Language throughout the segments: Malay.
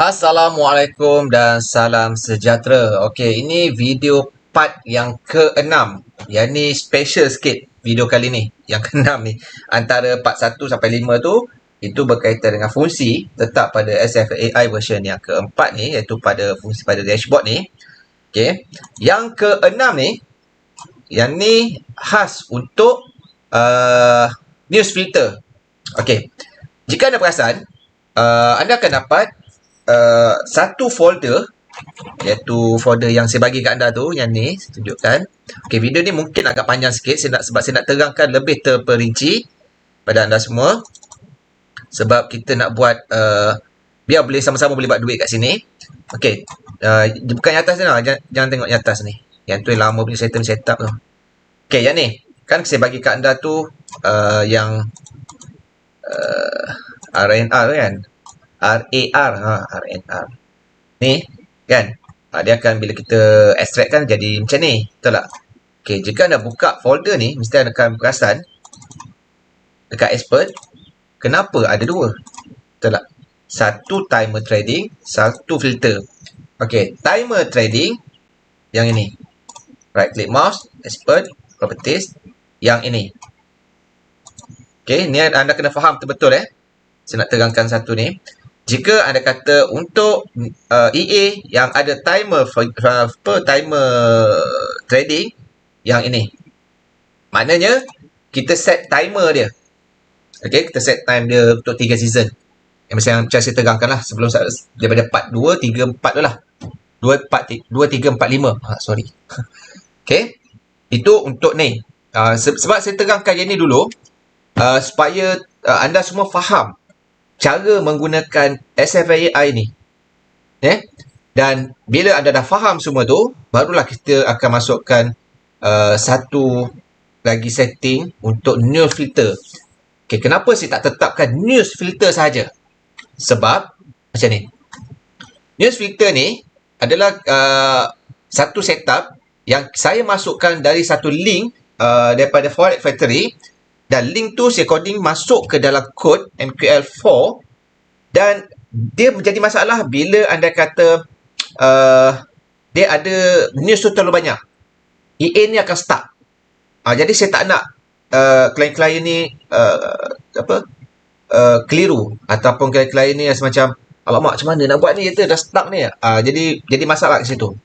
Assalamualaikum dan salam sejahtera. Okey, ini video part yang ke-6. Yang ni special sikit video kali ni. Yang ke-6 ni. Antara part 1 sampai 5 tu, itu berkaitan dengan fungsi tetap pada SFAI version yang keempat ni, iaitu pada fungsi pada dashboard ni. Okey. Yang ke-6 ni, yang ni khas untuk uh, news filter. Okey. Jika anda perasan, uh, anda akan dapat uh, satu folder iaitu folder yang saya bagi kat anda tu yang ni saya tunjukkan. Ok video ni mungkin agak panjang sikit saya nak, sebab saya nak terangkan lebih terperinci pada anda semua. Sebab kita nak buat uh, biar boleh sama-sama boleh buat duit kat sini. Ok uh, bukan yang atas ni lah jangan, jangan tengok yang atas ni. Yang tu yang lama punya setup setup tu. Ok yang ni. Kan saya bagi kat anda tu uh, yang uh, RNR kan RAR ha RNR ni kan? Ha, dia akan bila kita extract kan jadi macam ni betul tak? Okey jika anda buka folder ni mesti anda akan perasan dekat expert kenapa ada dua? Betul tak? Satu timer trading satu filter. Okey timer trading yang ini. Right click mouse expert properties yang ini. Okey ni anda kena faham betul-betul eh? Saya nak terangkan satu ni jika anda kata untuk uh, EA yang ada timer per timer trading yang ini. Maknanya kita set timer dia. Ok kita set time dia untuk 3 season. Yang macam yang saya terangkan lah sebelum saya, daripada part 2, 3, 4 tu lah. 2, 4, 2, 3, 4, 5 ha, sorry. Ok itu untuk ni. Uh, sebab saya terangkan yang ni dulu uh, supaya uh, anda semua faham cara menggunakan SFAI ni. Eh? Dan bila anda dah faham semua tu, barulah kita akan masukkan uh, satu lagi setting untuk news filter. Okay, kenapa saya tak tetapkan news filter saja? Sebab macam ni. News filter ni adalah uh, satu setup yang saya masukkan dari satu link uh, daripada Forex Factory dan link tu saya coding masuk ke dalam kod MQL4 dan dia menjadi masalah bila anda kata uh, dia ada news tu terlalu banyak. EA ni akan stuck. Uh, jadi saya tak nak uh, klien-klien ni uh, apa uh, keliru ataupun klien-klien ni semacam alamak macam mana nak buat ni kita dah stuck ni. Uh, jadi jadi masalah kat situ.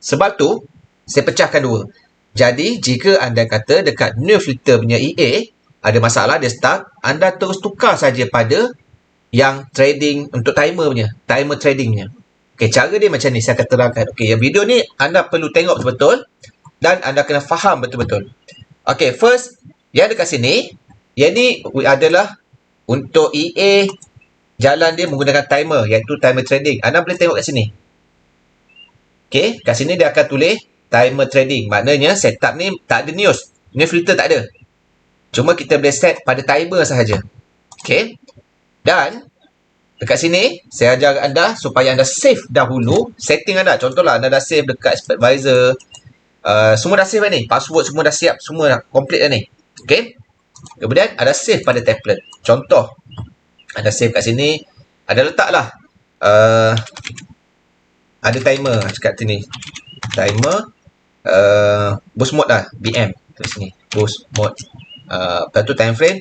Sebab tu saya pecahkan dua. Jadi jika anda kata dekat new filter punya EA ada masalah dia start anda terus tukar saja pada yang trading untuk timer punya timer trading punya okey cara dia macam ni saya akan terangkan. Okey yang video ni anda perlu tengok betul-betul dan anda kena faham betul-betul. Okey first yang dekat sini yang ni adalah untuk EA jalan dia menggunakan timer iaitu timer trading. Anda boleh tengok kat sini. Okey kat sini dia akan tulis timer trading. Maknanya setup ni tak ada news. Ni filter tak ada Cuma kita boleh set pada timer sahaja. Okay. Dan dekat sini saya ajar anda supaya anda save dahulu setting anda. Contohlah anda dah save dekat advisor. Uh, semua dah save ni. Password semua dah siap. Semua dah complete dah ni. Okay. Kemudian ada save pada template. Contoh. Anda save kat sini. Ada letaklah. Uh, ada timer kat sini. Timer. Uh, boost mode lah. BM. Kat sini. Boost mode uh, lepas tu time frame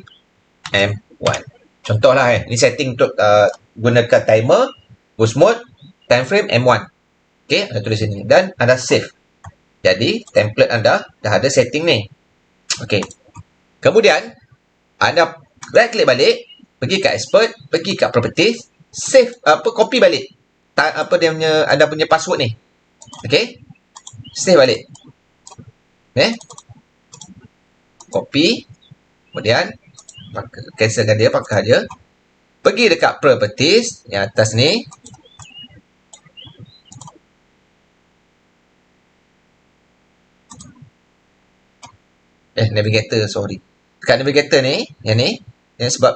M1 contohlah eh ni setting untuk uh, gunakan timer boost mode time frame M1 ok anda tulis sini. Dan anda save. Jadi template anda dah ada setting ni. Ok kemudian anda right click balik pergi ke expert pergi ke properties save apa copy balik. Ta, apa dia punya anda punya password ni. Ok save balik. Eh? Copy Kemudian cancelkan dia, pakai dia. Pergi dekat properties yang atas ni. Eh, navigator, sorry. Dekat navigator ni, yang ni, yang sebab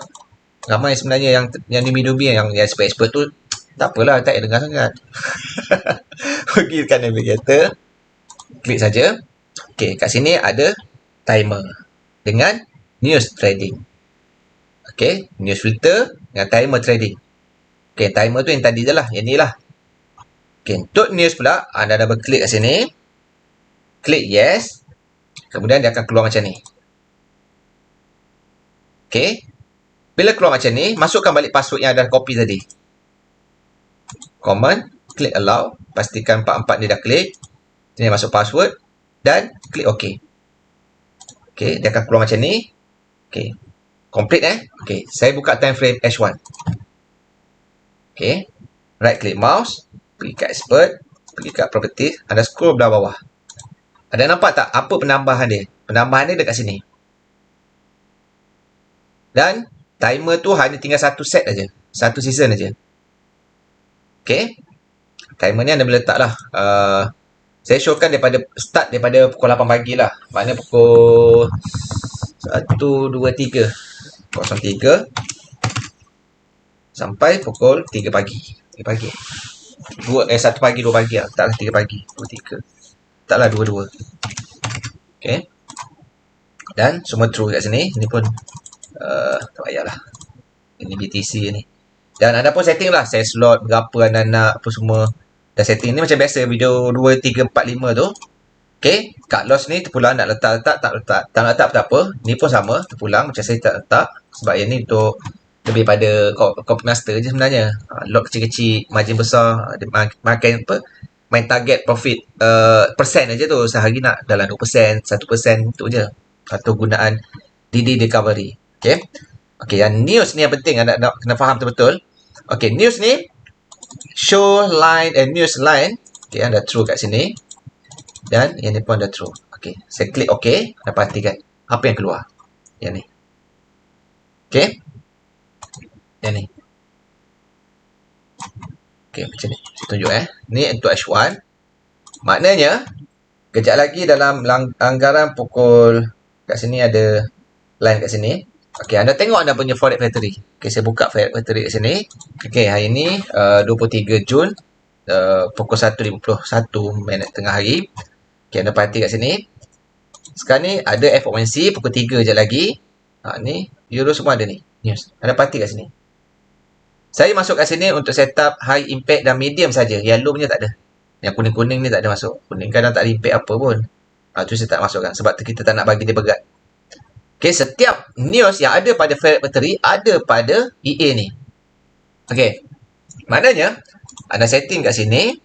ramai sebenarnya yang yang ni minumi yang yang expert-expert tu tak apalah, tak dengar sangat. Pergi dekat navigator. Klik saja. Okey, kat sini ada timer dengan news trading. Okay, news filter dengan timer trading. Okay, timer tu yang tadi je lah. Yang ni lah. Okay, untuk news pula, anda double klik kat sini. Klik yes. Kemudian dia akan keluar macam ni. Okay. Bila keluar macam ni, masukkan balik password yang ada copy tadi. Command, klik allow. Pastikan 44 ni dah klik. Sini masuk password. Dan klik OK. Okay, dia akan keluar macam ni. Okay. Complete eh. Okay, saya buka time frame H1. Okay. Right click mouse. Pergi kat expert. Pergi kat properties. Anda scroll belah bawah. Ada nampak tak apa penambahan dia? Penambahan dia dekat sini. Dan timer tu hanya tinggal satu set aja. Satu season aja. Okay. Timer ni anda boleh letak lah. Uh, saya showkan daripada start daripada pukul 8 pagi lah. Maknanya pukul 1, 2, 3. 03 sampai pukul 3 pagi. 3 pagi. 2, eh, 1 pagi, 2 pagi lah. Taklah 3 pagi. 2, 3. Taklah 2, 2. Okay. Dan semua true kat sini. Ini pun uh, tak payahlah. Ini BTC ni. Dan anda pun setting lah. Saya slot berapa anda nak apa semua dah setting ni macam biasa video 2 3 4 5 tu okey cut loss ni terpulang nak letak letak tak letak tak letak tak apa ni pun sama terpulang macam saya tak letak sebab yang ni untuk lebih pada copy master je sebenarnya. Uh, lot kecil-kecil margin besar makan apa main target profit uh, persen aja tu sehari nak dalam 2% 1% tu je. Atau gunaan DD recovery okey? Okey yang news ni yang penting anda nak kena faham betul-betul. Okey news ni show line and news line okay, anda true kat sini dan yang ni pun dah true okay, saya klik ok anda pastikan apa yang keluar? Yang ni. Ok yang ni. Ok macam ni. Saya tunjuk eh. Ni untuk H1 maknanya kejap lagi dalam anggaran pukul kat sini ada line kat sini. Okey, anda tengok anda punya Forex Factory. Okey, saya buka Forex Factory kat sini. Okey, hari ini uh, 23 Jun uh, pukul 1.51 minit tengah hari. Okey, anda perhati kat sini. Sekarang ni ada FOMC pukul 3 je lagi. Ha, ni Euro semua ada ni. News. Anda perhati kat sini. Saya masuk kat sini untuk set up high impact dan medium saja. Yellow punya tak ada. Yang kuning-kuning ni tak ada masuk. Kuning kadang tak ada impact apa pun. Ha, tu saya tak masukkan. Sebab kita tak nak bagi dia berat. Okay, setiap news yang ada pada Ferret Battery ada pada EA ni. Okay. Maknanya, anda setting kat sini.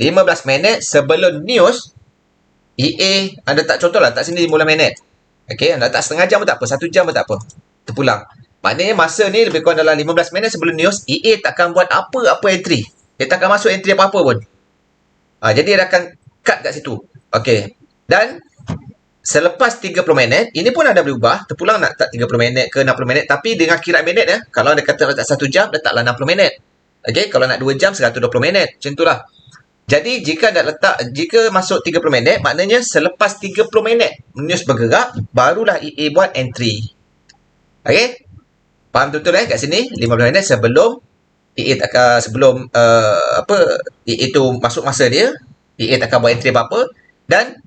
15 minit sebelum news, EA anda tak contoh lah, tak sini 15 minit. Okay, anda tak setengah jam pun tak apa, satu jam pun tak apa. Terpulang. Maknanya masa ni lebih kurang dalam 15 minit sebelum news, EA takkan buat apa-apa entry. Dia takkan masuk entry apa-apa pun. Ha, jadi dia akan cut kat situ. Okay. Dan selepas 30 minit, ini pun ada berubah. Terpulang nak tak 30 minit ke 60 minit. Tapi dengan kira minit ya, kalau anda kata letak 1 jam, letaklah 60 minit. Okay, kalau nak 2 jam, 120 minit. Macam itulah. Jadi, jika anda letak, jika masuk 30 minit, maknanya selepas 30 minit news bergerak, barulah EA buat entry. Okay? Faham betul-betul eh kat sini? 15 minit sebelum EA tak sebelum uh, apa EA tu masuk masa dia, EA takkan buat entry apa-apa dan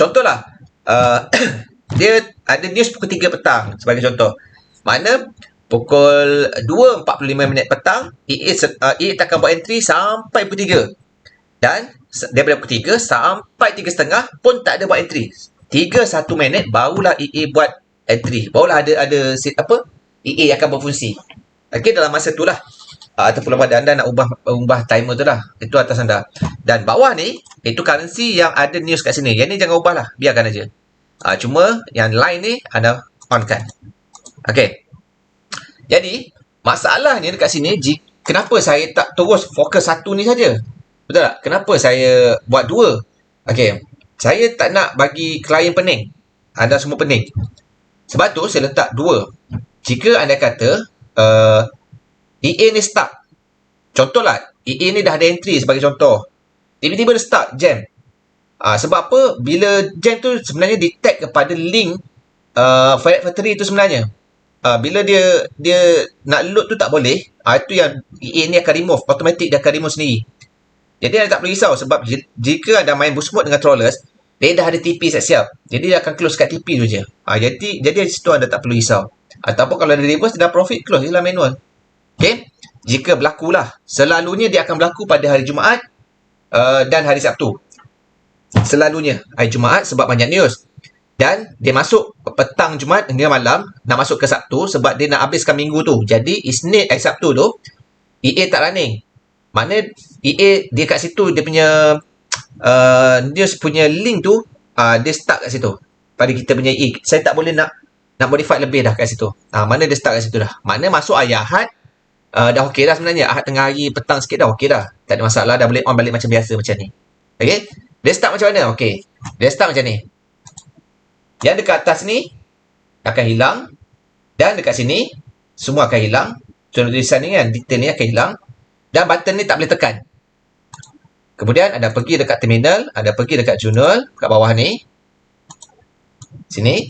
Contohlah, uh, dia ada news pukul 3 petang sebagai contoh. Mana pukul 2.45 minit petang, EA, uh, EA takkan buat entry sampai pukul 3. Dan daripada pukul 3 sampai 3.30 pun tak ada buat entry. 3-1 minit barulah EA buat entry. Barulah ada ada set apa? EA akan berfungsi. Okey dalam masa itulah uh, ataupun pada anda nak ubah ubah timer tu lah. Itu atas anda. Dan bawah ni itu currency yang ada news kat sini. Yang ni jangan ubah lah. Biarkan aja. Uh, cuma yang lain ni anda on kan. Okay. Jadi masalahnya dekat sini kenapa saya tak terus fokus satu ni saja? Betul tak? Kenapa saya buat dua? Okay. Saya tak nak bagi klien pening. Anda semua pening. Sebab tu saya letak dua. Jika anda kata uh, EA ni stuck. Contohlah, EA ni dah ada entry sebagai contoh. Tiba-tiba dia start jam. Uh, sebab apa? Bila jam tu sebenarnya detect kepada link uh, Factory tu sebenarnya. Uh, bila dia dia nak load tu tak boleh, uh, itu yang EA ni akan remove. Automatic dia akan remove sendiri. Jadi anda tak perlu risau sebab jika anda main boost mode dengan Trollers, dia dah ada TP siap-siap. Jadi dia akan close kat TP tu je. Uh, jadi jadi di situ anda tak perlu risau. Ataupun kalau ada reverse, dah profit close je lah manual. Okay. Jika berlakulah. Selalunya dia akan berlaku pada hari Jumaat uh, dan hari Sabtu. Selalunya hari Jumaat sebab banyak news. Dan dia masuk petang Jumaat hingga malam nak masuk ke Sabtu sebab dia nak habiskan minggu tu. Jadi Isnin eh Sabtu tu EA tak running. Mana EA dia kat situ dia punya uh, news punya link tu uh, dia start kat situ. Pada kita punya EA. Saya tak boleh nak nak modify lebih dah kat situ. Uh, mana dia start kat situ dah. Mana masuk ayat Ahad uh, dah okey dah sebenarnya. Ahad tengah hari petang sikit dah okey dah. Tak ada masalah dah boleh on balik macam biasa macam ni. Okay. Dia start macam mana? Okay. Dia start macam ni. Yang dekat atas ni akan hilang dan dekat sini semua akan hilang. Contoh tulisan ni kan, detail ni akan hilang dan button ni tak boleh tekan. Kemudian ada pergi dekat terminal, ada pergi dekat journal kat bawah ni. Sini.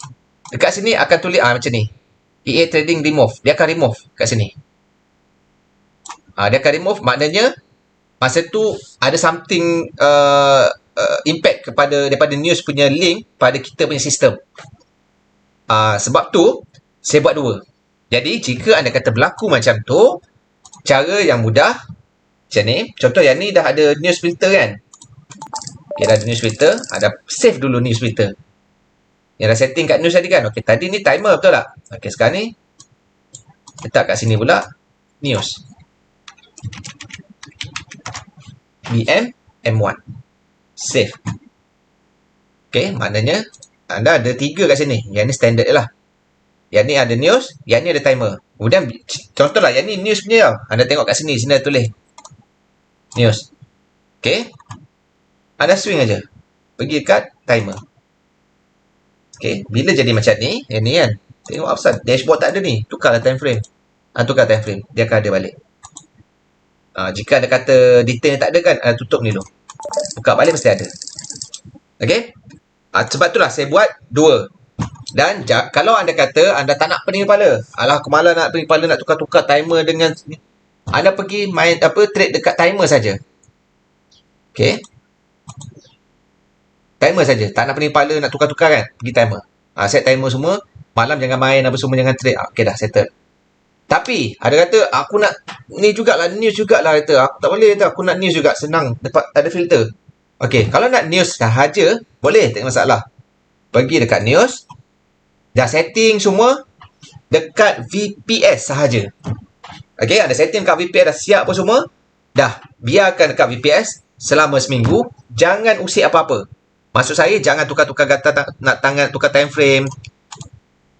Dekat sini akan tulis ah macam ni. EA Trading remove. Dia akan remove kat sini. Ah dia akan remove maknanya masa tu ada something uh, uh, impact kepada daripada news punya link pada kita punya sistem. Uh, sebab tu saya buat dua. Jadi jika anda kata berlaku macam tu, cara yang mudah macam ni. Contoh yang ni dah ada news filter kan. Okay, dah ada news filter. Ada save dulu news filter. Yang dah setting kat news tadi kan. Okay, tadi ni timer betul tak? Okay, sekarang ni letak kat sini pula news. BM M1 save. Okay, maknanya anda ada tiga kat sini. Yang ni standard lah. Yang ni ada news, yang ni ada timer. Kemudian, contohlah, yang ni news punya tau. Anda tengok kat sini, sini ada tulis. News. Okay. Anda swing aja. Pergi kat timer. Okay, bila jadi macam ni, yang ni kan. Tengok apa Dashboard tak ada ni. Tukarlah time frame. Ha, tukar time frame. Dia akan ada balik. Ha, jika ada kata detail tak ada kan, anda tutup ni dulu. Buka balik mesti ada. Okay? Ha, sebab itulah saya buat dua. Dan kalau anda kata anda tak nak pening kepala. Alah, aku malah nak pening kepala nak tukar-tukar timer dengan... Anda pergi main apa trade dekat timer saja. Okay? Timer saja. Tak nak pening kepala nak tukar-tukar kan? Pergi timer. Ha, set timer semua. Malam jangan main apa semua jangan trade. Ha, okay dah, settle. Tapi ada kata aku nak ni jugalah news jugalah kata aku tak boleh kata aku nak news juga senang dapat ada filter. Okey, kalau nak news sahaja boleh tak masalah. Pergi dekat news dah setting semua dekat VPS sahaja. Okey, ada setting dekat VPS dah siap apa semua. Dah, biarkan dekat VPS selama seminggu, jangan usik apa-apa. Maksud saya jangan tukar-tukar data nak tangan tukar time frame,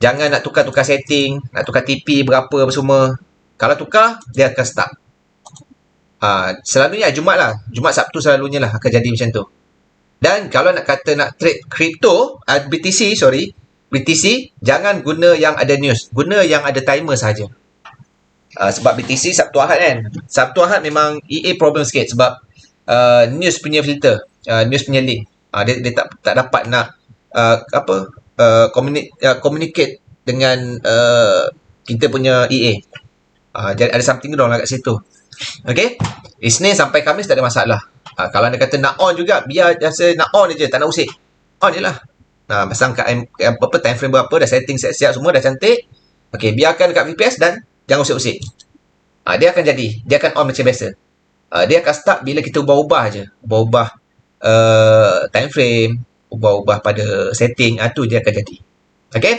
Jangan nak tukar-tukar setting, nak tukar TP berapa apa semua. Kalau tukar, dia akan start. Uh, selalunya Jumat lah. Jumat Sabtu selalunya lah akan jadi macam tu. Dan kalau nak kata nak trade crypto, uh, BTC, sorry. BTC, jangan guna yang ada news. Guna yang ada timer saja. Uh, sebab BTC Sabtu Ahad kan. Sabtu Ahad memang EA problem sikit sebab uh, news punya filter. Uh, news punya link. Uh, dia, dia tak tak dapat nak uh, apa uh, communicate, uh, communicate dengan uh, kita punya EA. Uh, jadi ada something wrong lah kat situ. Okay. Isnin sampai Khamis tak ada masalah. Uh, kalau anda kata nak on juga, biar rasa nak on je, tak nak usik. On je lah. Nah, pasang kat apa time frame berapa, dah setting siap-siap semua, dah cantik. Okay, biarkan kat VPS dan jangan usik-usik. Uh, dia akan jadi. Dia akan on macam biasa. Uh, dia akan start bila kita ubah-ubah je. Ubah-ubah uh, time frame, ubah-ubah pada setting ah tu dia akan jadi. Okey.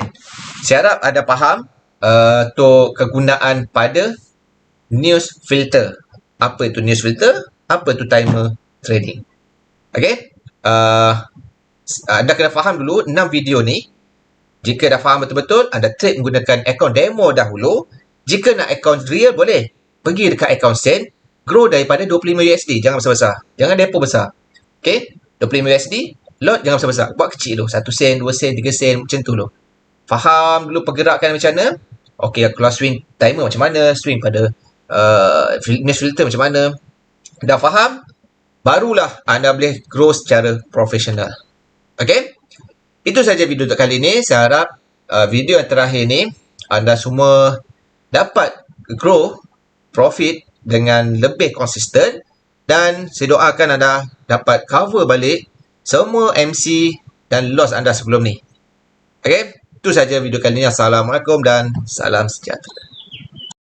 Saya harap ada faham uh, tu kegunaan pada news filter. Apa itu news filter? Apa itu timer trading? Okey. Uh, anda kena faham dulu 6 video ni. Jika dah faham betul-betul, anda trade menggunakan akaun demo dahulu. Jika nak akaun real, boleh. Pergi dekat akaun send. Grow daripada 25 USD. Jangan besar-besar. Jangan depo besar. Okay? 25 USD. Lot jangan besar-besar. Buat kecil dulu. 1 sen, 2 sen, 3 sen. Macam tu dulu. Faham dulu pergerakan macam mana. Okey, kalau swing timer macam mana. Swing pada uh, filter macam mana. Dah faham. Barulah anda boleh grow secara profesional. Okey. Itu saja video untuk kali ini. Saya harap uh, video yang terakhir ni anda semua dapat grow profit dengan lebih konsisten dan saya doakan anda dapat cover balik semua MC dan loss anda sebelum ni. Okay? Itu saja video kali ini. Assalamualaikum dan salam sejahtera.